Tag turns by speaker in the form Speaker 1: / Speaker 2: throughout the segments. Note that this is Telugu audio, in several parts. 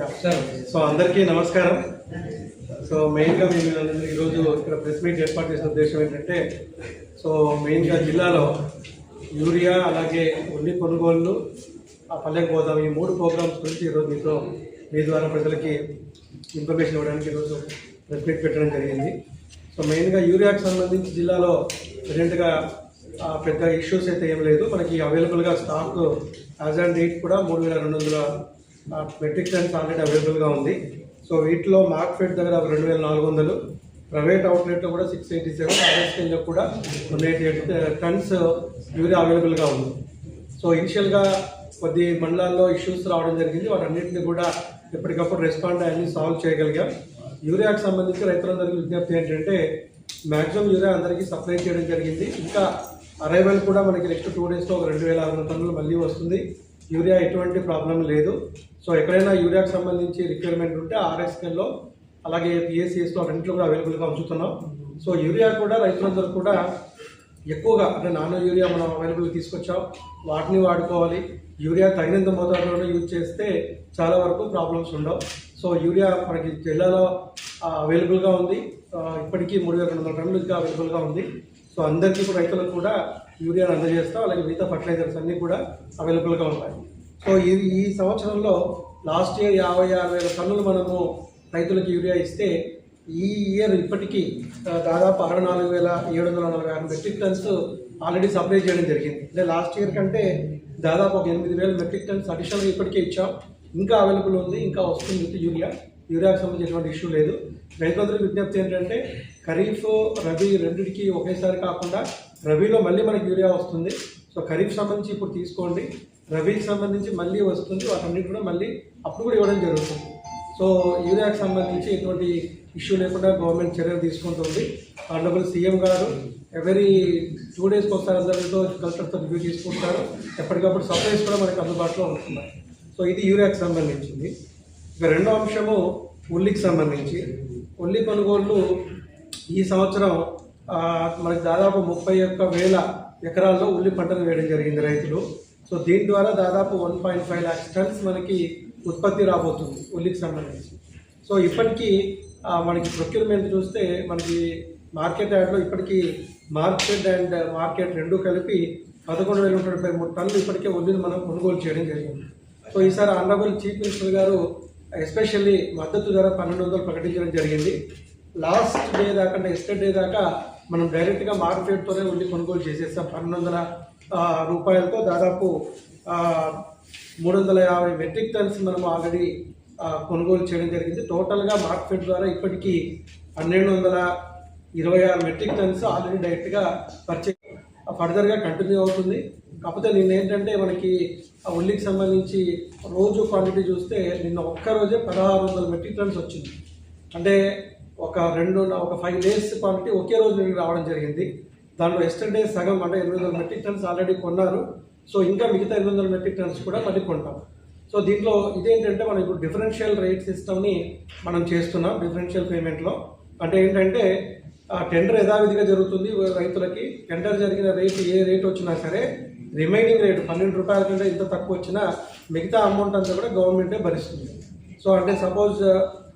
Speaker 1: సో అందరికీ నమస్కారం. సో మెయిన్గా మేము ఈరోజు ఇక్కడ ప్రెస్ మీట్ ఏర్పాటు చేసిన ఉద్దేశం ఏంటంటే సో మెయిన్గా జిల్లాలో యూరియా అలాగే ఉల్లి కొనుగోళ్ళు ఆ పల్లె గోదాం ఈ మూడు ప్రోగ్రామ్స్ గురించి ఈరోజు మీతో మీ ద్వారా ప్రజలకి ఇన్ఫర్మేషన్ ఇవ్వడానికి ఈరోజు ప్రెస్ మీట్ పెట్టడం జరిగింది. సో మెయిన్గా యూరియాకి సంబంధించి జిల్లాలో ప్రజెంట్గా ఆ, పెద్ద ఇష్యూస్ అయితే ఏం లేదు. మనకి అవైలబుల్గా స్టాక్ యాజ్ అండ్ డేట్ కూడా మూడు వేల రెండు వందల మెట్రిక్ టన్స్ ఆల్రెడీ అవైలబుల్గా ఉంది. సో వీటిలో మార్క్ ఫెడ్ దగ్గర రెండు వేల నాలుగు వందలు ప్రైవేట్ అవుట్లెట్లో కూడా సిక్స్ ఎయిటీ సెవెన్ ఆర్ఎస్ఎల్లో కూడా one eighty eight tons urea అవైలబుల్గా ఉంది. సో ఇనిషియల్గా కొద్ది మండలాల్లో ఇష్యూస్ రావడం జరిగింది. వాటన్నింటినీ కూడా ఎప్పటికప్పుడు రెస్పాండ్ అయ్యి సాల్వ్ చేయగలిగాం. యూరియాకి సంబంధించి రైతులందరికీ విజ్ఞప్తి ఏంటంటే మ్యాక్సిమం యూరియా అందరికీ సప్లై చేయడం జరిగింది. ఇంకా అరైవల్ కూడా మనకి నెక్స్ట్ టూ డేస్లో ఒక రెండు వేల ఆరు వందల టన్నులు మళ్ళీ వస్తుంది. యూరియా ఎటువంటి ప్రాబ్లం లేదు. సో ఎక్కడైనా యూరియాకి సంబంధించి రిక్వైర్మెంట్ ఉంటే ఆర్ఎస్కెల్లో అలాగే పిఎస్సిఎస్లో రెండింటిలో కూడా అవైలబుల్గా ఉంచుతున్నాం. సో యూరియా కూడా రైతులందరూ కూడా ఎక్కువగా అంటే నానో యూరియా మనం అవైలబుల్ తీసుకొచ్చాం. వాటిని వాడుకోవాలి. యూరియా తగినంత మోతాదులోనే యూజ్ చేస్తే చాలా వరకు ప్రాబ్లమ్స్ ఉండవు. సో యూరియా మనకి జిల్లాలో అవైలబుల్గా ఉంది. ఇప్పటికీ మూడు వేల రెండు వందల టన్నులుగా అవైలబుల్గా ఉంది. సో అందరికీ కూడా రైతులకు కూడా యూరియాను అందజేస్తాం అలాగే మిగతా ఫర్టిలైజర్స్ అన్నీ కూడా అవైలబుల్గా ఉన్నాయి. సో ఈ ఈ సంవత్సరంలో లాస్ట్ ఇయర్ యాభై ఆరు వేల టన్నులు మనము రైతులకు యూరియా ఇస్తే ఈ ఇయర్ ఇప్పటికీ దాదాపు అరవై నాలుగు వేల ఏడు వందల నలభై ఆరు మెట్రిక్ టన్స్ ఆల్రెడీ సప్లై చేయడం జరిగింది. అంటే లాస్ట్ ఇయర్ కంటే దాదాపు ఒక ఎనిమిది వేల మెట్రిక్ టన్స్ అడిషనల్ ఇప్పటికే ఇచ్చాం. ఇంకా అవైలబుల్ ఉంది ఇంకా వస్తుంది యూరియా. యూరియాకి సంబంధించినటువంటి ఇష్యూ లేదు. రైతులందరికీ విజ్ఞప్తి ఏంటంటే ఖరీఫ్ రబీ రెండింటికి ఒకేసారి కాకుండా రబీలో మళ్ళీ మనకి యూరియా వస్తుంది. సో ఖరీఫ్ సంబంధించి ఇప్పుడు తీసుకోండి. రబీకి సంబంధించి మళ్ళీ వస్తుంది. వాటన్నిటి కూడా మళ్ళీ అప్పుడు కూడా ఇవ్వడం జరుగుతుంది. సో యూరియాకి సంబంధించి ఎటువంటి ఇష్యూ లేకుండా గవర్నమెంట్ చర్యలు తీసుకుంటుంది ఆనరబుల్ సీఎం గారు ఎవరీ టూ డేస్కి ఒకసారి అందరితో కలెక్టర్తో రివ్యూ తీసుకుంటారు. ఎప్పటికప్పుడు సప్లైస్ కూడా మనకి అందుబాటులో ఉంటున్నాయి. సో ఇది యూరియాకి సంబంధించింది. ఇక రెండో అంశము ఉల్లికి సంబంధించి. ఉల్లి కొనుగోళ్ళు ఈ సంవత్సరం మనకి దాదాపు ముప్పై ఒక్క వేల ఎకరాల్లో ఉల్లి పంటను వేయడం జరిగింది రైతులు. సో దీని ద్వారా దాదాపు one point five lakhs tons మనకి ఉత్పత్తి రాబోతుంది ఉల్లికి సంబంధించి. సో ఇప్పటికీ మనకి ప్రొక్యూర్మెంట్ చూస్తే మనకి మార్కెట్ యార్డ్లో ఇప్పటికీ మార్కెట్ అండ్ మార్కెట్ రెండు కలిపి పదకొండు వేల నూట డెబ్బై మూడు టన్నులు ఇప్పటికే ఉల్లిని మనం కొనుగోలు చేయడం జరిగింది. సో ఈసారి ఆనరబుల్ చీఫ్ మినిస్టర్ గారు ఎస్పెషల్లీ మద్దతు ధర పన్నెండు వందలు ప్రకటించడం జరిగింది. లాస్ట్ డే దాకా అంటే ఎస్టర్ డే దాకా మనం డైరెక్ట్గా మార్కెట్తోనే ఉండి కొనుగోలు చేసేస్తాం. పన్నెండు వందల రూపాయలతో దాదాపు మూడు వందల యాభై మెట్రిక్ టన్స్ మనం ఆల్రెడీ కొనుగోలు చేయడం జరిగింది. టోటల్గా మార్కెట్ ద్వారా ఇప్పటికీ పన్నెండు వందల ఇరవై ఆరు మెట్రిక్ టన్స్ ఆల్రెడీ డైరెక్ట్గా పర్చే ఫర్దర్గా కంటిన్యూ అవుతుంది. కాకపోతే నిన్న ఏంటంటే మనకి ఆ ఉల్లికి సంబంధించి రోజు క్వాంటిటీ చూస్తే నిన్న ఒక్క రోజే పదహారు వందల మెట్రిక్ టన్స్ వచ్చింది. అంటే ఒక రెండు ఒక ఫైవ్ డేస్ క్వాంటిటీ ఒకే రోజు మీకు రావడం జరిగింది. దాంట్లో ఎస్టర్డే సగం అంటే ఎనిమిది వందల మెట్రిక్ టన్స్ ఆల్రెడీ కొన్నారు. సో ఇంకా మిగతా ఎనిమిది వందల మెట్రిక్ టన్స్ కూడా మళ్ళీ కొంటాం. సో దీంట్లో ఇదేంటంటే మనం ఇప్పుడు డిఫరెన్షియల్ రేట్ సిస్టమ్ని మనం చేస్తున్నాం డిఫరెన్షియల్ పేమెంట్లో అంటే ఏంటంటే టెండర్ యథావిధిగా జరుగుతుంది రైతులకి. టెండర్ జరిగిన రేటు ఏ రేట్ వచ్చినా సరే రిమైనింగ్ రేటు పన్నెండు రూపాయల కంటే ఇంత తక్కువ వచ్చినా మిగతా అమౌంట్ అంతా కూడా గవర్నమెంటే భరిస్తుంది. సో అంటే సపోజ్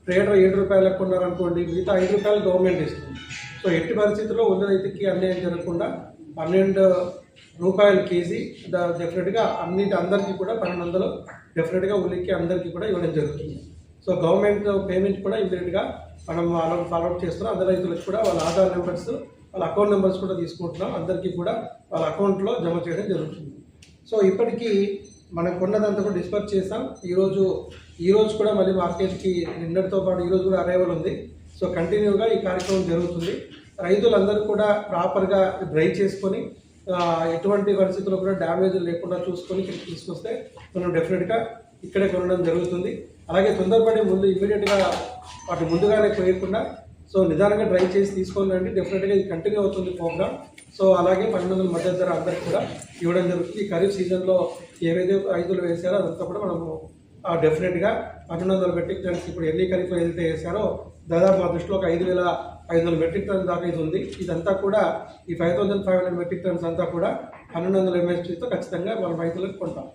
Speaker 1: ట్రేడర్ ఏడు రూపాయలకు కొన్నారనుకోండి మిగతా ఐదు రూపాయలు గవర్నమెంట్ ఇస్తుంది. సో ఎట్టి పరిస్థితుల్లో ఉన్న రైతుకి అన్యాయం జరగకుండా పన్నెండు రూపాయల కేజీ డెఫినెట్గా అన్నిటి అందరికీ కూడా పన్నెండు వందలు డెఫినెట్గా ఉల్లికి అందరికీ కూడా ఇవ్వడం జరుగుతుంది. సో గవర్నమెంట్ పేమెంట్ కూడా ఇమీడియట్గా మనం వాళ్ళని ఫాలోఅప్ చేస్తున్నాం. అందరి రైతులకు కూడా వాళ్ళ ఆధార్ నెంబర్స్ వాళ్ళ అకౌంట్ నెంబర్స్ కూడా తీసుకుంటున్నాం. అందరికీ కూడా వాళ్ళ అకౌంట్లో జమ చేయడం జరుగుతుంది. సో ఇప్పటికీ మనం కొన్నదంతా కూడా డిస్పర్స్ చేసాం ఈరోజు ఈరోజు కూడా మళ్ళీ మార్కెట్కి నిన్నటితో పాటు ఈరోజు కూడా అరైవల్ ఉంది. సో కంటిన్యూగా ఈ కార్యక్రమం జరుగుతుంది. రైతులందరూ కూడా ప్రాపర్గా డ్రై చేసుకొని ఎటువంటి పరిస్థితుల్లో కూడా డ్యామేజ్ లేకుండా చూసుకొని ఇక్కడికి తీసుకొస్తే మనం డెఫినెట్గా ఇక్కడే కొనడం జరుగుతుంది. అలాగే తొందరపడి ముందు ఇమీడియట్గా వాటి ముందుగానే కోయకుండా సో నిదానంగా డ్రై చేసి తీసుకోండి డెఫినెట్గా ఇది కంటిన్యూ అవుతుంది ప్రోగ్రామ్ సో అలాగే పన్నెండు వందల మద్దతు ధర అందరికి కూడా ఇవ్వడం జరుగుతుంది. ఈ ఖరీఫ్ సీజన్లో ఏవైతే రైతులు వేసారో అదంతా కూడా మనము డెఫినెట్గా పన్నెండు వందల మెట్రిక్ టన్స్ ఇప్పుడు ఎన్ని ఖరీఫ్లో ఏదైతే వేశారో దాదాపు మా దృష్టిలో ఒక ఐదు వేల ఐదు వందల మెట్రిక్ టన్స్ దాకా ఇది ఉంది. ఇదంతా కూడా ఈ five thousand five hundred metric tons అంతా కూడా పన్నెండు వందల ఎంఎస్టీతో ఖచ్చితంగా మనం రైతులకు కొంటాం.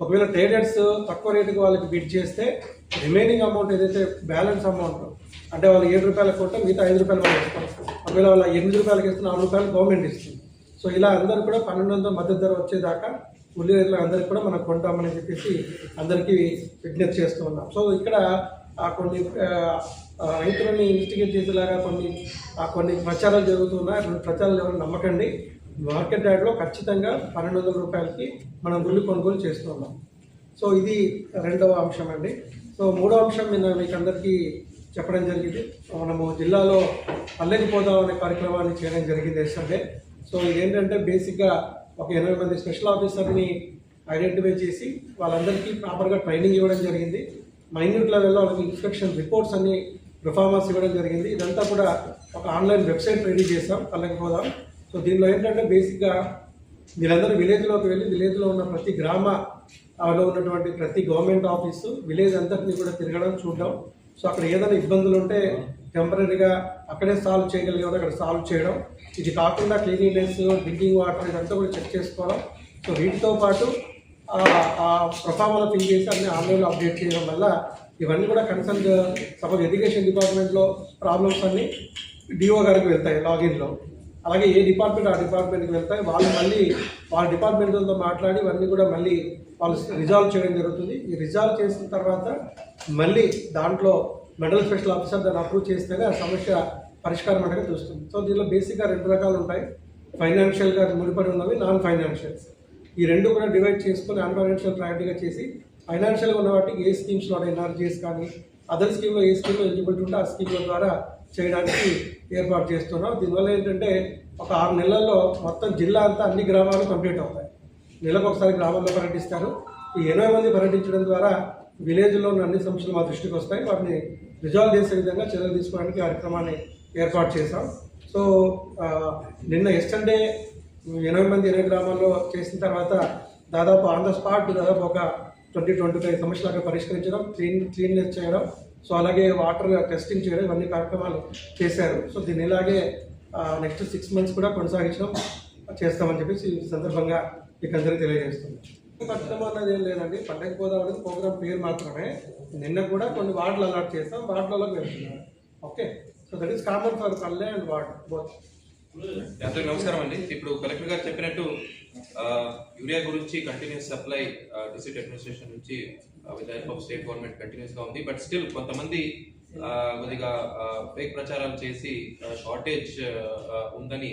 Speaker 1: ఒకవేళ ట్రేడర్స్ తక్కువ రేటుకి వాళ్ళకి బిడ్ చేస్తే రిమైనింగ్ అమౌంట్ ఏదైతే బ్యాలెన్స్ అమౌంట్ అంటే వాళ్ళు ఏడు రూపాయలకు కొంటే మిగతా ఐదు రూపాయలు వాళ్ళు ఇస్తారు ఒకవేళ వాళ్ళ ఎనిమిది రూపాయలకి ఇస్తున్న ఆరు రూపాయలు గవర్నమెంట్ ఇస్తుంది. సో ఇలా అందరూ కూడా పన్నెండు వందల మద్దతు ధర వచ్చేదాకా ఉల్లి రైతులు అందరికీ కూడా మనం కొంటామని చెప్పేసి అందరికీ విజ్ఞప్తి చేస్తూ ఉన్నాం. సో ఇక్కడ ఆ కొన్ని రైతులని ఇన్వెస్టిగేట్ చేసేలాగా కొన్ని ఆ కొన్ని ప్రచారాలు జరుగుతున్నాయి. అటువంటి ప్రచారాలు ఎవరు నమ్మకండి. మార్కెట్ యార్డ్లో ఖచ్చితంగా పన్నెండు వందల రూపాయలకి మనం ఉల్లి కొనుగోలు చేస్తున్నాం సో ఇది రెండవ అంశం అండి. సో మూడో అంశం నిన్న మీకు అందరికీ చెప్పడం జరిగింది. మనము జిల్లాలో పల్లెకి పోదాం అనే కార్యక్రమాన్ని చేయడం జరిగింది ఎస్టర్డే సో ఇదేంటంటే బేసిక్గా ఒక ఎనభై మంది స్పెషల్ ఆఫీసర్ని ఐడెంటిఫై చేసి వాళ్ళందరికీ ప్రాపర్గా ట్రైనింగ్ ఇవ్వడం జరిగింది. మైన్యూట్ లెవెల్లో వాళ్ళకి ఇన్స్పెక్షన్ రిపోర్ట్స్ అన్ని రిఫార్మర్స్ ఇవ్వడం జరిగింది. ఇదంతా కూడా ఒక ఆన్లైన్ వెబ్సైట్ రెడీ చేసాం పల్లకి పోదాం. సో దీనిలో ఏంటంటే బేసిక్గా వీళ్ళందరూ విలేజ్లోకి వెళ్ళి విలేజ్లో ఉన్న ప్రతి గ్రామ లో ఉన్నటువంటి ప్రతి గవర్నమెంట్ ఆఫీసు విలేజ్ అంతటిని కూడా తిరగడం చూడడం. సో అక్కడ ఏదైనా ఇబ్బందులు ఉంటే టెంపరీగా అక్కడే సాల్వ్ చేయగలిగే అక్కడ సాల్వ్ చేయడం. ఇది కాకుండా క్లీనినెస్ డ్రింకింగ్ వాటర్ ఇదంతా కూడా చెక్ చేసుకోవడం. సో వీటితో పాటు ఆ ప్రొఫామాలో ఫిల్ చేసి అన్ని ఆన్లైన్లో అప్డేట్ చేయడం వల్ల ఇవన్నీ కూడా కన్సర్న్ సపోజ్ ఎడ్యుకేషన్ డిపార్ట్మెంట్లో ప్రాబ్లమ్స్ అన్నీ డిఓ గారికి వెళ్తాయి లాగిన్లో. అలాగే ఏ డిపార్ట్మెంట్ ఆ డిపార్ట్మెంట్కి వెళ్తాయి వాళ్ళు మళ్ళీ వాళ్ళ డిపార్ట్మెంట్తో మాట్లాడి ఇవన్నీ కూడా మళ్ళీ వాళ్ళు రిజాల్వ్ చేయడం జరుగుతుంది. ఈ రిజాల్వ్ చేసిన తర్వాత మళ్ళీ దాంట్లో మెడల్ స్పెషల్ ఆఫీసర్ దాన్ని అప్రూవ్ చేస్తేనే ఆ సమస్య పరిష్కారం అనేది చూస్తుంది సో దీనిలో బేసిక్గా రెండు రకాలు ఉంటాయి. ఫైనాన్షియల్గా ముడిపడి ఉన్నవి నాన్ ఫైనాన్షియల్స్ ఈ రెండు కూడా డివైడ్ చేసుకొని నాన్ ఫైనాన్షియల్ ప్రయారిటీగా చేసి ఫైనాన్షియల్గా ఉన్న వాటికి ఏ స్కీమ్స్లో ఎన్ఆర్జీఎస్ కానీ అదర్ స్కీమ్లో ఏ స్కీమ్లో ఎలిజిబిలిటీ ఉంటే ఆ స్కీమ్ల ద్వారా చేయడానికి ఏర్పాటు చేస్తున్నాం. దీనివల్ల ఏంటంటే ఒక ఆరు నెలల్లో మొత్తం జిల్లా అంతా అన్ని గ్రామాలు కంప్లీట్ అవుతాయి. నెలకు ఒకసారి గ్రామాల్లో పర్యటిస్తారు. ఈ ఎనభై మంది పర్యటించడం ద్వారా విలేజ్లో ఉన్న అన్ని సమస్యలు మా దృష్టికి వస్తాయి. వాటిని రిజాల్వ్ చేసే విధంగా చర్యలు తీసుకోవడానికి కార్యక్రమాన్ని ఏర్పాటు చేశాం. సో నిన్న ఎస్టర్డే ఎనభై మంది ఇరవై గ్రామాల్లో చేసిన తర్వాత దాదాపు ఆన్ ద స్పాట్ దాదాపు ఒక ట్వంటీ ట్వంటీ ఫైవ్ సమస్యలు అక్కడ పరిష్కరించడం క్లీన్ క్లీన్నెస్ చేయడం సో అలాగే వాటర్ టెస్టింగ్ చేయడం ఇవన్నీ కార్యక్రమాలు చేశారు. సో దీన్ని ఇలాగే నెక్స్ట్ సిక్స్ మంత్స్ కూడా కొనసాగించడం చేస్తామని చెప్పేసి ఈ సందర్భంగా మీకు అందరికీ తెలియజేస్తున్నాం పట్టణం అన్నది ఏం లేదండి. పండగ పోదాం అనేది ప్రోగ్రామ్ పేరు మాత్రమే. నిన్న కూడా కొన్ని వార్డులు అలాట్ చేస్తాం వార్డులలోకి వెళ్తున్నాం. Okay? So that is common for పల్లె అండ్ వార్డ్ బోత్
Speaker 2: నమస్కారం అండి. ఇప్పుడు కలెక్టర్ గారు చెప్పినట్టు యూరియా గురించి కంటిన్యూస్ సప్లై డిస్ట్రిక్ట్ అడ్మినిస్ట్రేషన్ నుంచి with help of state government కంటిన్యూస్గా ఉంది. బట్ స్టిల్ కొంతమంది కొద్దిగా ఫేక్ ప్రచారాలు చేసి షార్టేజ్ ఉందని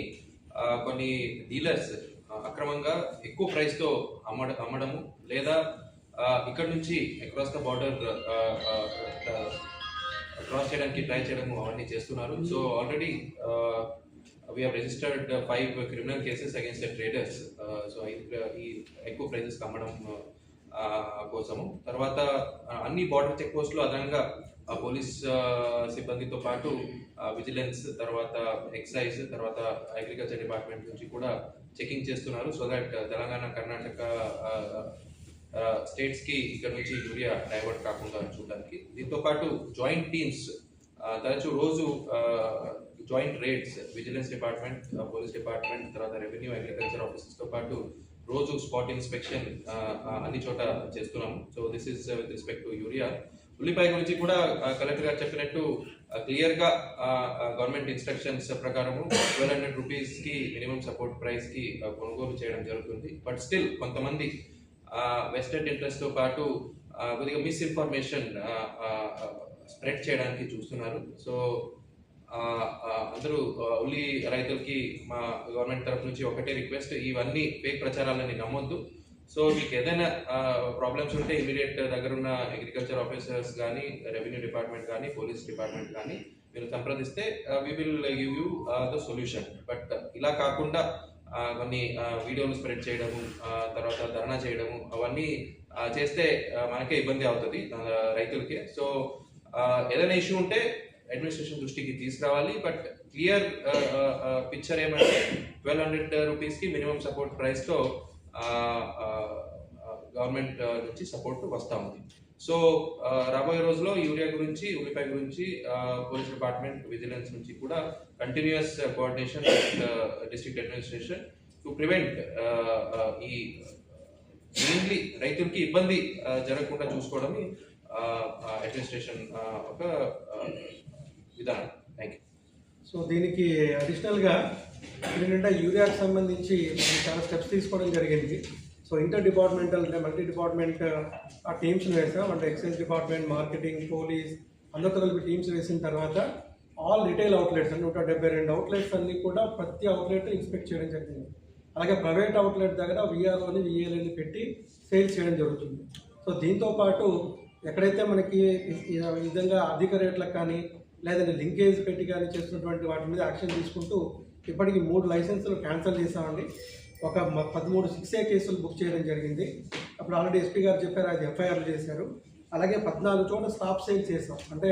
Speaker 2: కొన్ని డీలర్స్ అక్రమంగా ఎక్కువ ప్రైస్తో అమ్మడ అమ్మడము లేదా ఇక్కడ నుంచి అక్రాస్ ద బార్డర్ క్రాస్ చేయడానికి ట్రై చేయడం అవన్నీ చేస్తున్నారు. So already we have registered five criminal cases against the traders so ఈ ఎక్కువ ప్రైజెస్ అమ్మడం uh, కోసము. తర్వాత uh, అన్ని బార్డర్ చెక్ పోస్టులు అదనంగా పోలీస్ సిబ్బందితో పాటు విజిలెన్స్ తర్వాత ఎక్సైజ్ తర్వాత అగ్రికల్చర్ డిపార్ట్మెంట్ నుంచి కూడా చెకింగ్ చేస్తున్నారు. సో దట్ తెలంగాణ కర్ణాటక స్టేట్స్కి ఇక్కడ నుంచి యూరియా డైవర్ట్ కాకుండా చూడడానికి. దీంతో పాటు జాయింట్ టీమ్స్ తరచూ రోజు joint raids vigilance department police department తర్వాత రెవెన్యూ అగ్రికల్చర్ ఆఫీసెస్తో పాటు రోజు స్పాట్ ఇన్స్పెక్షన్ అన్ని చోట చేస్తున్నాము so this is with respect to urea. ఉల్లిపాయ గురించి కూడా కలెక్టర్ గారు చెప్పినట్టు క్లియర్గా గవర్నమెంట్ ఇన్స్ట్రక్షన్స్ ప్రకారము ట్వెల్వ్ హండ్రెడ్ రూపీస్కి మినిమం సపోర్ట్ ప్రైస్కి కొనుగోలు చేయడం జరుగుతుంది. బట్ స్టిల్ కొంతమంది వెస్టర్న్ ఇంట్రెస్ట్తో పాటు కొద్దిగా మిస్ఇన్ఫర్మేషన్ స్ప్రెడ్ చేయడానికి చూస్తున్నారు. సో అందరూ ఉల్లి రైతులకి మా గవర్నమెంట్ తరఫు నుంచి ఒకటే రిక్వెస్ట్ ఇవన్నీ ఫేక్ ప్రచారాలని నమ్మొద్దు. సో మీకు ఏదైనా ప్రాబ్లమ్స్ ఉంటే ఇమీడియట్ దగ్గర ఉన్న అగ్రికల్చర్ ఆఫీసర్స్ కానీ రెవెన్యూ డిపార్ట్మెంట్ కానీ పోలీస్ డిపార్ట్మెంట్ కానీ మీరు సంప్రదిస్తే we will give you the solution but ఇలా కాకుండా కొన్ని వీడియోలు స్ప్రెడ్ చేయడము తర్వాత ధర్నా చేయడము అవన్నీ చేస్తే మనకే ఇబ్బంది అవుతుంది రైతులకి. సో ఏదైనా ఇష్యూ ఉంటే అడ్మినిస్ట్రేషన్ దృష్టికి తీసుకురావాలి. బట్ క్లియర్ పిక్చర్ ఏమంటే ట్వెల్వ్ హండ్రెడ్ రూపీస్కి మినిమం సపోర్ట్ ప్రైస్తో గవర్నమెంట్ నుంచి సపోర్ట్ వస్తూ ఉంది. సో రాబోయే రోజుల్లో యూరియా గురించి ఉల్లిపాయ గురించి పోలీస్ డిపార్ట్మెంట్ విజిలెన్స్ నుంచి కూడా continuous coordination district administration to prevent ఈ మెయిన్లీ రైతులకి ఇబ్బంది జరగకుండా చూసుకోవడం అడ్మినిస్ట్రేషన్ ఒక విధానం. థ్యాంక్ యూ
Speaker 1: సో దీనికి అడిషనల్గా ఏంటంటే యూరియాకి సంబంధించి చాలా స్టెప్స్ తీసుకోవడం జరిగింది. సో ఇంటర్ డిపార్ట్మెంటల్ అంటే మల్టీ డిపార్ట్మెంట్ ఆ టీమ్స్ని వేసాం అంటే ఎక్సైజ్ డిపార్ట్మెంట్ మార్కెటింగ్ పోలీస్ అందరితో కలిపి టీమ్స్ వేసిన తర్వాత ఆల్ రిటైల్ అవుట్లెట్స్ అంటే నూట డెబ్బై రెండు అవుట్లెట్స్ అన్నీ కూడా ప్రతి అవుట్లెట్ ఇన్స్పెక్ట్ చేయడం జరిగింది. అలాగే ప్రైవేట్ అవుట్లెట్ దగ్గర విఆర్ఓని విఏలని పెట్టి సేల్స్ చేయడం జరుగుతుంది. సో దీంతో పాటు ఎక్కడైతే మనకి విధంగా అధిక రేట్లకు కానీ లేదంటే లింకేజ్ పెట్టి కానీ చేస్తున్నటువంటి వాటి మీద యాక్షన్ తీసుకుంటూ ఇప్పటికి మూడు లైసెన్సులు క్యాన్సిల్ చేసామండి ఒక పదమూడు సిక్స్ ఏ కేసులు బుక్ చేయడం జరిగింది. అప్పుడు ఆల్రెడీ ఎస్పీ గారు చెప్పారు అది ఎఫ్ఐఆర్ చేశారు. అలాగే పద్నాలుగు చోట్ల స్టాప్ సేల్ చేసాం అంటే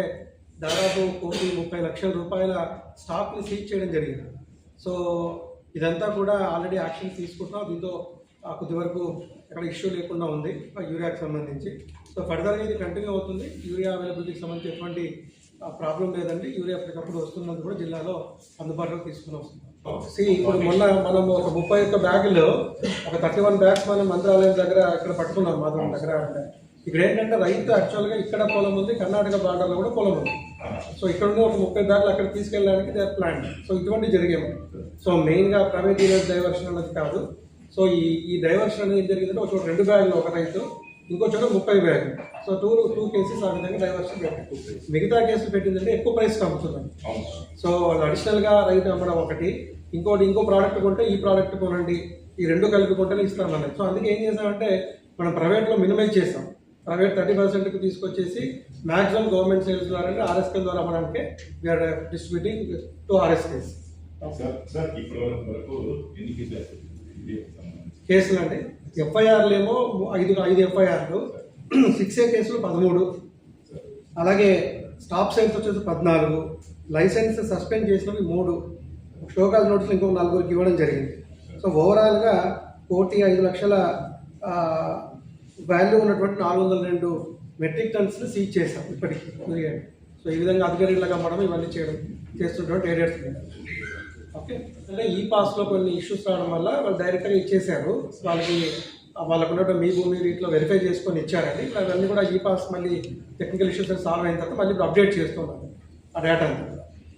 Speaker 1: దాదాపు కోటి ముప్పై లక్షల రూపాయల స్టాక్ని సీజ్ చేయడం జరిగింది. సో ఇదంతా కూడా ఆల్రెడీ యాక్షన్ తీసుకుంటున్నాం. దీంతో కొద్ది వరకు ఎక్కడ ఇష్యూ లేకుండా ఉంది ఆ యూరియాకి సంబంధించి. సో ఫర్దర్గా ఇది కంటిన్యూ అవుతుంది. యూరియా అవైలబిలిటీకి సంబంధించి ఎటువంటి ప్రాబ్లం లేదండి. యూరియా ఎప్పటికప్పుడు వస్తున్నది కూడా జిల్లాలో అందుబాటులోకి తీసుకుని వస్తుంది ఇప్పుడు మొన్న మనం ఒక ముప్పై ఒక్క బ్యాగులు ఒక థర్టీ వన్ బ్యాగ్స్ మనం మంత్రాలయం దగ్గర ఇక్కడ పట్టుకున్నాం మాధవం దగ్గర అంటే. ఇక్కడ ఏంటంటే రైతు యాక్చువల్గా ఇక్కడ పొలం ఉంది కర్ణాటక బార్డర్లో కూడా పొలం ఉంది. సో ఇక్కడ ఉన్న ఒక ముప్పై బ్యాగులు అక్కడ తీసుకెళ్ళడానికి దే ప్లాన్ సో ఇటువంటి జరిగేవి. సో మెయిన్గా ప్రైవేట్ డీలర్ డైవర్షన్ అన్నది కాదు. సో ఈ ఈ డైవర్షన్ అనేది ఏం జరిగిందంటే ఒక చోట రెండు బ్యాగులు ఒక రైతు ఇంకో చోట ముప్పై బ్యాగులు. సో టూ టూ కేసెస్ ఆ విధంగా డైవర్షన్ పెట్టారు. మిగతా కేసులు పెట్టిందంటే ఎక్కువ ప్రైస్ అమ్ముతుంది సో వాళ్ళు అడిషనల్గా రైతు అమ్మడం ఒకటి. ఇంకోటి ఇంకో ప్రోడక్ట్ కొంటే ఈ ప్రోడక్ట్ కొనండి ఈ రెండు కలిపి కొంటేనే ఇస్తామన్నది సో అందుకే ఏం చేసామంటే మనం ప్రైవేట్లో మినిమైజ్ చేసాం ప్రైవేట్ థర్టీ పర్సెంట్కి తీసుకొచ్చేసి మాక్సిమం గవర్నమెంట్ సేల్స్ ద్వారా ఆర్ఎస్కే ద్వారా అమ్మడానికి వీఆర్ డిస్ట్రిబ్యూటింగ్ టు ఆర్ఎస్కేస్
Speaker 3: కేసులు ఇది సంబంధించి.
Speaker 1: కేసులు అంటే ఎఫ్ఐఆర్లు ఏమో ఐదు ఐదు ఎఫ్ఐఆర్లు సిక్స్ ఏ కేసులు పదమూడు. అలాగే స్టాప్ సైన్స్ వచ్చేసి పద్నాలుగు. లైసెన్స్ సస్పెండ్ చేసినవి మూడు. షోకాజ్ నోటీసులు ఇంకో నలుగురికి ఇవ్వడం జరిగింది. సో ఓవరాల్గా కోటి ఐదు లక్షల వాల్యూ ఉన్నటువంటి నాలుగు వందల రెండు మెట్రిక్ టన్స్ని సీజ్ చేశాం ఇప్పటికి. ఉదయం. సో ఈ విధంగా అధికారులకు అమ్మడం ఇవన్నీ చేయడం చేస్తున్నటువంటి ఏరియాస్ ఓకే? అంటే ఈ పాస్లో కొన్ని ఇష్యూస్ రావడం వల్ల వాళ్ళు డైరెక్ట్గా ఇచ్చేసారు వాళ్ళకి వాళ్ళకు ఉన్నటువంటి మీ భూమి వీటిలో వెరిఫై చేసుకొని ఇచ్చారండి అవన్నీ కూడా ఈ పాస్ మళ్ళీ టెక్నికల్ ఇష్యూస్ సాల్వ్ అయిన తర్వాత మళ్ళీ అప్డేట్ చేస్తున్నారు ఆ డేటా అంతా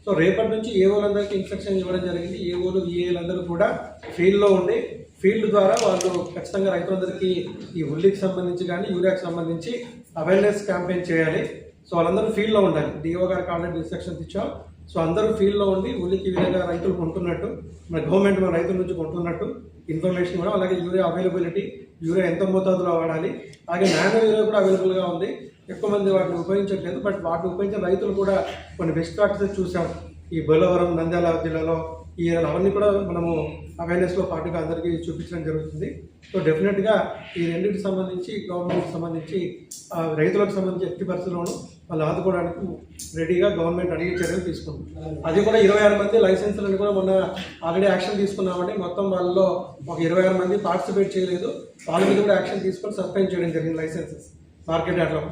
Speaker 1: సో రేపటి నుంచి ఏవోలందరికీ ఇన్స్ట్రక్షన్ ఇవ్వడం జరిగింది ఏ ఈఏలందరూ కూడా ఫీల్డ్లో ఉండి ఫీల్డ్ ద్వారా వాళ్ళు ఖచ్చితంగా రైతులందరికీ ఈ ఉల్లికి సంబంధించి కానీ యూరియాకి సంబంధించి అవేర్నెస్ క్యాంపెయిన్ చేయాలి. సో వాళ్ళందరూ ఫీల్డ్లో ఉండాలి. డిఓ గారికి ఆల్రెడీ ఇన్స్ట్రక్షన్స్ ఇచ్చాం. సో అందరూ ఫీల్డ్లో ఉండి ఉల్లికి ఈ విధంగా రైతులు కొంటున్నట్టు మన గవర్నమెంట్ మన రైతుల నుంచి కొంటున్నట్టు ఇన్ఫర్మేషన్ కూడా అలాగే యూరియా అవైలబిలిటీ యూరియా ఎంత మోతాదులో వాడాలి అలాగే నానో యూరియా కూడా అవైలబుల్గా ఉంది. ఎక్కువ మంది వాటిని ఉపయోగించట్లేదు బట్ వాటిని ఉపయోగించిన రైతులు కూడా కొన్ని బెస్ట్ ప్రాక్టీసెస్ చూసాం ఈ బొల్లవరం నంద్యాల జిల్లాలో ఈ అవన్నీ కూడా మనము అవేర్నెస్లో పాటుగా అందరికీ చూపించడం జరుగుతుంది. సో డెఫినెట్గా ఈ రెండింటికి సంబంధించి గవర్నమెంట్కి సంబంధించి రైతులకు సంబంధించి ఎట్టి పరిస్థితుల్లోనూ వాళ్ళు ఆదుకోవడానికి రెడీగా గవర్నమెంట్ అడిగే చర్యలు తీసుకుంది అది కూడా ఇరవై ఆరు మంది లైసెన్సులను కూడా మొన్న ఆల్రెడీ యాక్షన్ తీసుకున్నామని మొత్తం వాళ్ళలో ఒక ఇరవై ఆరు మంది పార్టిసిపేట్ చేయలేదు. వాళ్ళ మీద కూడా యాక్షన్ తీసుకొని సస్పెండ్ చేయడం జరిగింది లైసెన్సెస్ మార్కెట్ యార్డ్లో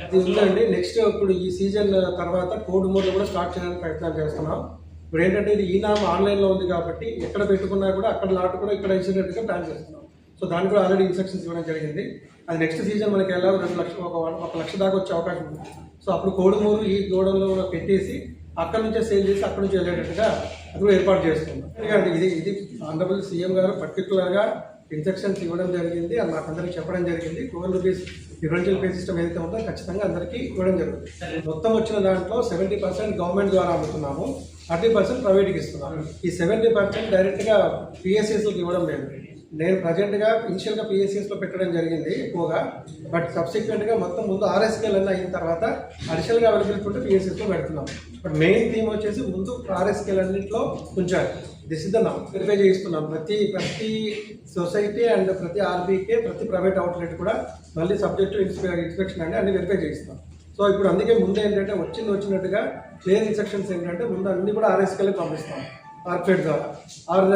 Speaker 1: ఇది ఉందండి నెక్స్ట్ ఇప్పుడు ఈ సీజన్ తర్వాత కోడ్ మోడ్లో కూడా స్టార్ట్ చేయడానికి ప్రయత్నాలు చేస్తున్నాం. ఇప్పుడు ఏంటంటే ఇది ఈనామ్ ఆన్లైన్లో ఉంది కాబట్టి ఎక్కడ పెట్టుకున్నా కూడా అక్కడ లాట్ కూడా ఇక్కడ ఇచ్చినట్టుగా ప్లాన్ చేస్తున్నాం. సో దానికి కూడా ఆల్రెడీ ఇన్స్ట్రక్షన్స్ ఇవ్వడం జరిగింది. అది నెక్స్ట్ సీజన్ మనకి ఎలా రెండు లక్షలు ఒక వన్- ఒక లక్ష దాకా వచ్చే అవకాశం ఉంది. సో అప్పుడు కోడుమూరు ఈ గోడంలో కూడా పెట్టేసి అక్కడ నుంచే సేల్ చేసి అక్కడ నుంచి వెళ్ళేటట్టుగా అది కూడా ఏర్పాటు చేస్తున్నాం. ఎందుకంటే ఇది ఇది ఆంధ్రప్రదేశ్ సీఎం గారు పర్టికులర్గా ఇన్స్ట్రక్షన్స్ ఇవ్వడం జరిగింది. అది మాకందరికి చెప్పడం జరిగింది. Twelve rupees differential pay system ఏదైతే ఉందో ఖచ్చితంగా అందరికీ ఇవ్వడం జరుగుతుంది. మొత్తం వచ్చిన దాంట్లో సెవెంటీ పర్సెంట్ గవర్నమెంట్ ద్వారా అమ్ముతున్నాము. థర్టీ పర్సెంట్ ప్రైవేట్కి ఇస్తున్నాము. ఈ సెవెంటీ పర్సెంట్ డైరెక్ట్గా పిఎస్ఎస్కి ఇవ్వడం లేదు. నేను ప్రజెంట్గా ఇనిషియల్గా పిఎస్సిఎస్లో పెట్టడం జరిగింది ఎక్కువగా. బట్ సబ్సిక్వెంట్గా మొత్తం ముందు ఆర్ఎస్కేల్ అన్న అయిన తర్వాత అడిషనల్గా అవైలబిలిటీ ఉంటే పిఎస్సిఎస్లో పెడుతున్నాం బట్ మెయిన్ థీమ్ వచ్చేసి ముందు ఆర్ఎస్కేల్ అన్నింటిలో ఉంచాలి. దిస్ ఇస్ ద నా వెరిఫై చేయిస్తున్నాం. ప్రతి ప్రతి సొసైటీ అండ్ ప్రతి ఆర్బీకే ప్రతి ప్రైవేట్ అవుట్లెట్ కూడా మళ్ళీ సబ్జెక్టు ఇన్స్పెక్షన్ అండి. అన్ని వెరిఫై చేయిస్తాం. సో ఇప్పుడు అందుకే ముందు ఏంటంటే వచ్చింది వచ్చినట్టుగా క్లియర్ ఇన్స్ట్రక్షన్స్ ఏంటంటే ముందు అన్ని కూడా ఆర్ఎస్కేలే పంపిస్తాం. ఆర్ఫెడ్ ద్వారా. ఆర్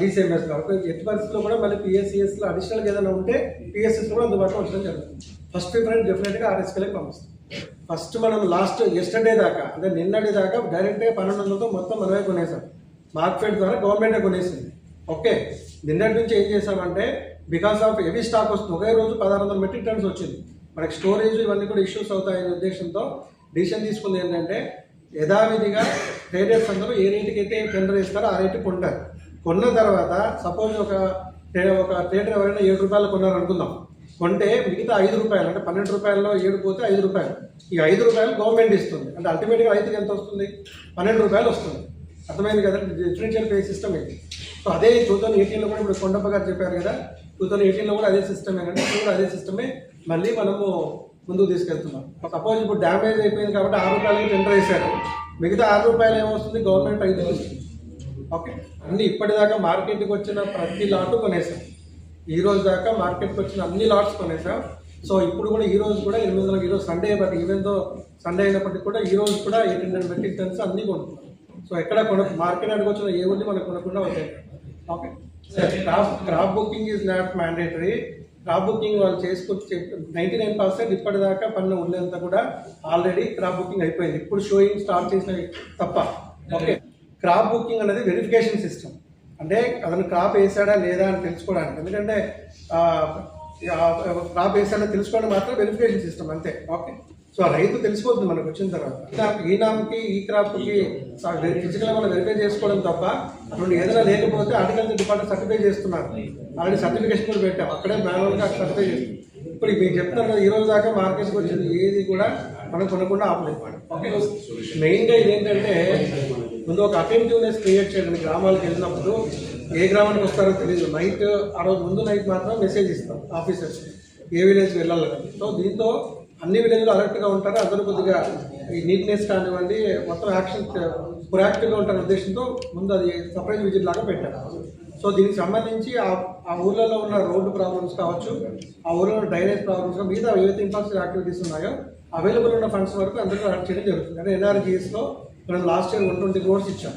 Speaker 1: డిసిఎంఎస్ uh, ద్వారా. ఎట్టి పరిస్థితుల్లో కూడా మళ్ళీ పిఎస్సిఎస్లో అడిషనల్గా ఏదైనా ఉంటే పిఎస్సిస్ కూడా అందుబాటులో ఉంచడం జరుగుతుంది. ఫస్ట్ ప్రిఫరెన్స్ డెఫినెట్గా ఆర్ఎస్కేలకి పంపిస్తాం. ఫస్ట్ మనం లాస్ట్ ఎస్టర్డే దాకా అంటే నిన్నటి దాకా డైరెక్ట్గా పన్నెండు వందలతో మొత్తం మనమే కొనేసాం. మార్కెట్ ద్వారా గవర్నమెంటే కొనేసింది. ఓకే నిన్నటి నుంచి ఏం చేశామంటే బికాస్ ఆఫ్ హెవీ స్టాక్ వస్తుంది ఒకే రోజు పదహారు వందల మెట్రిక్ టన్స్ వచ్చింది. మనకి స్టోరేజ్ ఇవన్నీ కూడా ఇష్యూస్ అవుతాయనే ఉద్దేశంతో డిసిషన్ తీసుకుంది ఏంటంటే యథావిధిగా ట్రేడర్స్ అందరూ ఏ రేటుకి అయితే టెండర్ ఇస్తారో ఆ రేటు కొంటారు. కొన్న తర్వాత సపోజ్ ఒక ఒక ట్రేడర్ ఎవరైనా ఏడు రూపాయలు కొన్నారు అనుకుందాం. కొంటే మిగతా ఐదు రూపాయలు అంటే పన్నెండు రూపాయల్లో ఏడు పోతే ఐదు రూపాయలు. ఈ ఐదు రూపాయలు గవర్నమెంట్ ఇస్తుంది. అంటే అల్టిమేట్గా రైతుకి ఎంత వస్తుంది? పన్నెండు రూపాయలు వస్తుంది. అర్థమైంది కదా? డిఫరెన్షియల్ పే సిస్టమ్ ఇది. సో అదే టూ థౌసండ్ ఎయిటీన్లో కూడా ఇప్పుడు కొండప్ప గారు చెప్పారు కదా? టూ థౌసండ్ ఎయిటీన్లో కూడా అదే సిస్టమే కానీ ఇప్పుడు కూడా అదే సిస్టమే మళ్ళీ మనము ముందుకు తీసుకెళ్తున్నాం. సపోజ్ ఇప్పుడు డ్యామేజ్ అయిపోయింది కాబట్టి ఆరు రూపాయలకి టెండర్ వేశారు. మిగతా ఆరు రూపాయలు ఏమొస్తుంది? గవర్నమెంట్ ఐదు వస్తుంది. ఓకే అన్ని ఇప్పటిదాకా మార్కెట్కి వచ్చిన ప్రతి లాటు కొనేసాం. ఈ రోజు దాకా మార్కెట్కి వచ్చిన అన్ని లాట్స్ కొనేసాం. సో ఇప్పుడు కూడా ఈ రోజు కూడా ఎనిమిది వందల ఈరోజు సండే బట్ ఈవెన్ సండే అయినప్పటికీ కూడా ఈ రోజు కూడా ఎయిట్ హండ్రెడ్ మెట్రిక్ టన్స్ అన్ని కొనుక్కున్నాం. సో ఎక్కడ కొన మార్కెట్ అడిగి వచ్చిన ఏ ఉంది మనకు కొనకుండా ఉంటాయి. Okay. Crop crop booking is not mandatory. Crop booking వాళ్ళు చేసుకొచ్చి నైంటీ నైన్ పర్సెంట్ ఇప్పటిదాకా పన్ను ఉన్నంత కూడా ఆల్రెడీ క్రాప్ బుకింగ్ అయిపోయింది. ఇప్పుడు షోయింగ్ స్టార్ట్ చేసినవి తప్ప. ఓకే. క్రాప్ బుకింగ్ అనేది వెరిఫికేషన్ సిస్టమ్. అంటే అతను క్రాప్ వేసాడా లేదా అని తెలుసుకోవడానికి. ఎందుకంటే క్రాప్ వేసాడా తెలుసుకోవడం మాత్రం వెరిఫికేషన్ సిస్టమ్ అంతే. ఓకే. సో ఆ రైతు తెలిసిపోతుంది మనకు వచ్చిన తర్వాత. ఈ ఈ నామ్కి ఈ క్రాప్కి ఫిజికల్గా మనం వెరిఫై చేసుకోవడం తప్ప అటువంటి ఏదైనా లేకపోతే అగ్రికల్చర్ డిపార్ట్మెంట్ సర్టిఫై చేస్తున్నారు. ఆల్రెడీ సర్టిఫికేషన్ కూడా పెట్టాం. అక్కడే మాన్యువల్గా సర్టిఫై చేస్తాం ఇప్పుడు మీకు చెప్తాను ఈ రోజు దాకా మార్కెట్కి వచ్చింది ఏది కూడా మనం కొనకుండా ఆపలేదు. ఓకే మెయిన్గా ఇదేంటంటే ముందు ఒక అటెంటివ్నెస్ క్రియేట్ చేయండి గ్రామాలకు వెళ్ళినప్పుడు ఏ గ్రామానికి వస్తారో తెలియదు నైట్ ఆ రోజు ముందు నైట్ మాత్రం మెసేజ్ ఇస్తాం ఆఫీసర్స్ ఏ విలేజ్కి వెళ్ళాలని సో దీంతో అన్ని విధంగా అలర్ట్గా ఉంటారు. అందరూ కొద్దిగా ఈ నీట్నెస్ కానివ్వండి మొత్తం యాక్షన్ ప్రొయాక్టివ్గా ఉంటారు ఉద్దేశంతో ముందు అది సర్ప్రైజ్ విజిట్ లాగా పెట్టారు. సో దీనికి సంబంధించి ఆ ఆ ఊర్లలో ఉన్న రోడ్డు ప్రాబ్లమ్స్ కావచ్చు ఆ ఊర్లో ఉన్న డ్రైనేజ్ ప్రాబ్లమ్స్ మిగతా ఏవైతే ఇన్ఫ్రాస్ట్రక్చర్ యాక్టివిటీస్ ఉన్నాయో అవైలబుల్ ఉన్న ఫండ్స్ వరకు అందరూ అలర్ట్ చేయడం జరుగుతుంది. అంటే ఎన్ఆర్జీఎస్లో మనం last year one twenty crores ఇచ్చాం.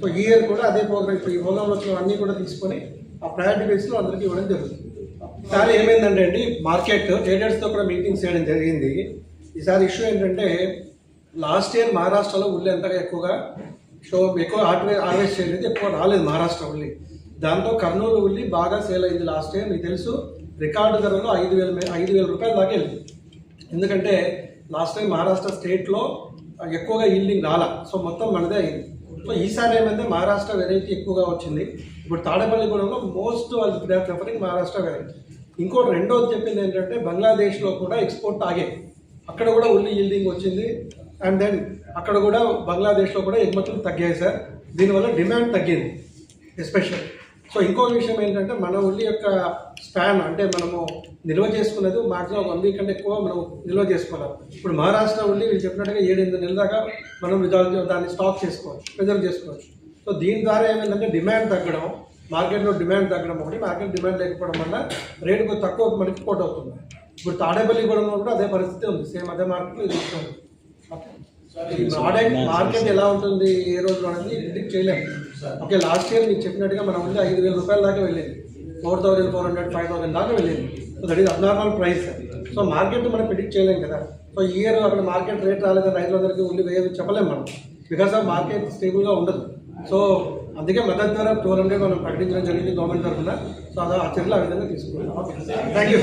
Speaker 1: సో ఈ ఇయర్ కూడా అదే ప్రోగ్రామ్ ఇప్పుడు ఈ ప్రోగ్రామ్లో వచ్చిన అన్నీ కూడా తీసుకొని ఆ ప్రయారిటీ బేస్లో అందరికీ ఇవ్వడం జరుగుతుంది. ఈసారి ఏమైందంటే అండి మార్కెట్ ట్రేడర్స్తో కూడా మీటింగ్స్ చేయడం జరిగింది. ఈసారి ఇష్యూ ఏంటంటే లాస్ట్ ఇయర్ మహారాష్ట్రలో ఉల్లి అంతగా ఎక్కువగా షో ఎక్కువ ఆర్వే హార్వెస్ట్ చేయలేదు ఎక్కువ రాలేదు మహారాష్ట్ర ఉల్లి. దాంతో కర్నూలు ఉల్లి బాగా సేల్ అయింది లాస్ట్ ఇయర్. మీకు తెలుసు రికార్డు ధరలో ఐదు వేల ఐదు వేల రూపాయలు దాకా వెళ్ళింది. ఎందుకంటే లాస్ట్ టైం మహారాష్ట్ర స్టేట్లో ఎక్కువగా ఈల్డింగ్ రాలా. సో మొత్తం మనదే అయింది. సో ఈసారి ఏమైంది మహారాష్ట్ర వెరైటీ ఎక్కువగా వచ్చింది. ఇప్పుడు తాడేపల్లిగూడెంలో మోస్ట్ వాళ్ళు ప్రిఫరింగ్ మహారాష్ట్ర వెరైటీ ఇంకోటి రెండోది చెప్పింది ఏంటంటే బంగ్లాదేశ్లో కూడా ఎక్స్పోర్ట్ ఆగే. అక్కడ కూడా ఉల్లి ఈల్డింగ్ వచ్చింది. అండ్ దెన్ అక్కడ కూడా బంగ్లాదేశ్లో కూడా ఎగుమతులు తగ్గాయి సార్ దీనివల్ల డిమాండ్ తగ్గింది ఎస్పెషల్ సో ఇంకో విషయం ఏంటంటే మన ఉల్లి యొక్క స్పాన్ అంటే మనము నిల్వ చేసుకునేది మాక్సిమం వన్ వీక్ కంటే ఎక్కువ మనం నిల్వ చేసుకోవాలి. ఇప్పుడు మహారాష్ట్ర ఉల్లి వీళ్ళు చెప్పినట్టుగా ఏడెనిమిది నెలల దాకా మనం రిజాల్వ్ దాన్ని స్టాక్ చేసుకోవచ్చు ప్రిజర్వ్ చేసుకోవచ్చు. సో దీని ద్వారా ఏమైందంటే డిమాండ్ తగ్గడం మార్కెట్లో డిమాండ్ తగ్గడం ఒకటి మార్కెట్ డిమాండ్ లేకపోవడం వల్ల రేటు కొద్ది తక్కువ మనకి కోట్ అవుతుంది. ఇప్పుడు తాడేపల్లిగూడెంలో కూడా అదే పరిస్థితి ఉంది. సేమ్ అదే మార్కెట్లో ఇది ఉంది. మార్కెట్ ఎలా ఉంటుంది ఏ రోజు అనేది ప్రిడిక్ట్ చేయలేము. ఓకే లాస్ట్ ఇయర్ మీకు చెప్పినట్టుగా మనం ముందు ఐదు వేల రూపాయల దాకా వెళ్ళింది. Four thousand four hundred five thousand దాకా వెళ్ళింది. So that is abnormal price so market మనం ప్రిడిక్ట్ చేయలేం కదా. సో ఈ ఇయర్ అక్కడ మార్కెట్ రేట్ రాలేదని రైతులందరికీ ఉండి వేయదు చెప్పలేము మనం. బికాస్ ఆఫ్ మార్కెట్ స్టేబుల్గా ఉండదు. సో అందుకే మద్దతు ద్వారా టూ హండ్రెడ్ మనం ప్రకటించడం జరిగింది గవర్నమెంట్ తరఫున. సో అది ఆ చర్యలు ఆ విధంగా తీసుకుంటాం ఓకే థ్యాంక్ యూ